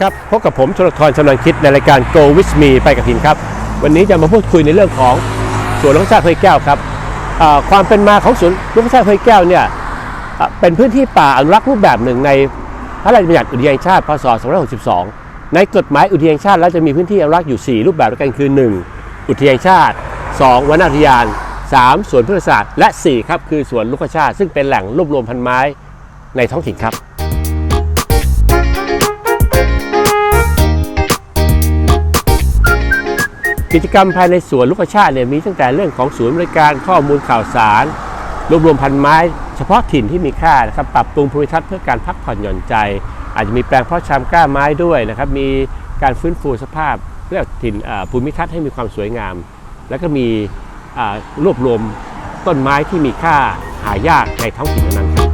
ครับ พบกับผมชลทรชำนันคิดในรายการ Go with me ไปกับหินครับ วันนี้จะมาพูดคุยในเรื่องของสวนนกชาติห้วยแก้วครับอ่าความเป็นมาของสวนนกชาติห้วยแก้วเนี่ยอ่าเป็นพื้นที่ป่าอนุรักษ์รูปแบบหนึ่งในพระราชบัญญัติอุทยานแห่งชาติพศ 2562 ในกฎหมายอุทยานแห่งชาติแล้วจะมีพื้นที่อนุรักษ์อยู่ 4 รูปแบบด้วยกันคือ 1. อุทยานแห่งชาติ 2. วนอุทยาน 3. สวนพฤกษศาสตร์และ 4 ครับคือสวนลูกชาติ ซึ่งเป็นแหล่งรวบรวมพันไม้ในท้องถิ่นครับ กิจกรรมภายในสวนลูกชาติเนี่ยมีตั้งแต่เรื่องของศูนย์บริการข้อมูลข่าวสาร รวบรวมพันไม้ เฉพาะถิ่นที่มีค่านะครับปรับปรุงภูมิทัศน์เพื่อการพักผ่อนหย่อนใจ อาจจะมีแปลงเพาะชำกล้าไม้ด้วยนะครับมีการฟื้นฟูสภาพเรียกถิ่นภูมิทัศน์ให้มีความสวยงาม แล้วก็มีรวบรวมต้นไม้ที่มีค่าหายากในท้องถิ่นนั้นครับ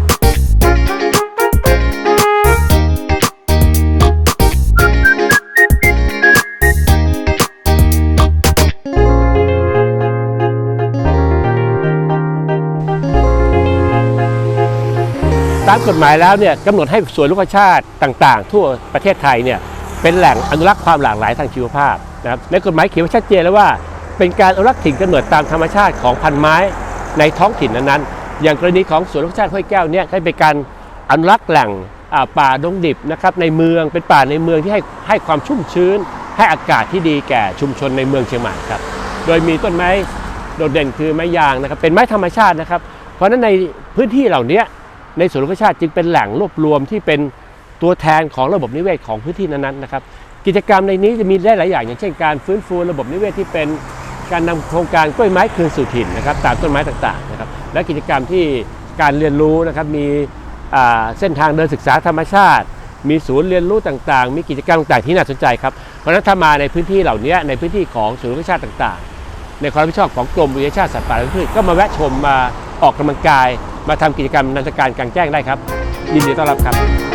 ามกฎหมายแล้วเนี่ยกำหนดให้สวนลูกชาติต่าง ๆ ทั่วประเทศไทยเนี่ยเป็นแหล่งอนุรักษ์ความหลากหลายทางชีวภาพนะครับในกฎหมายเขียนไว้ชัดเจนแล้วว่า เป็นการอนุรักษ์ถิ่นกำเนิดตามธรรมชาติของพันไม้ในท้องถิ่นนั้นๆ อย่างกรณีของสวนลูกชาติห้วยแก้วเนี่ยก็เป็นการอนุรักษ์แหล่งป่าดงดิบนะครับในเมืองเป็นป่าในเมืองที่ให้ให้ความชุ่มชื้น ให้อากาศที่ดีแก่ชุมชนในเมืองเชียงใหม่ครับโดยมีต้นไม้โดดเด่นคือไม้ยางนะครับเป็นไม้ธรรมชาตินะครับ เพราะฉะนั้นในพื้นที่เหล่านี้ ในสวนธรรมชาติจึงเป็นแหล่งรวบรวมที่เป็นตัวแทนของระบบนิเวศของพื้นที่นั้นๆนะครับกิจกรรมในนี้จะมีได้หลายอย่างอย่างเช่นการฟื้นฟูระบบนิเวศที่เป็นการนำโครงการกล้วยไม้คืนสู่ถิ่นนะครับตามต้นไม้ต่างๆนะครับและกิจกรรมที่การเรียนรู้นะครับมีเส้นทางเดินศึกษาธรรมชาติ มีศูนย์เรียนรู้ต่างๆ มีกิจกรรมต่างๆที่น่าสนใจครับเพราะนั้นถ้ามาในพื้นที่เหล่านี้ในพื้นที่ของศูนย์ธรรมชาติต่างๆ ในความรับผิดชอบของกรมอุทยานชาติสัตว์ป่าและพืชก็มาแวะชมมาออกกำลังกาย มาทำกิจกรรมนันทการกลางแจ้งได้ครับ ยินดีต้อนรับครับ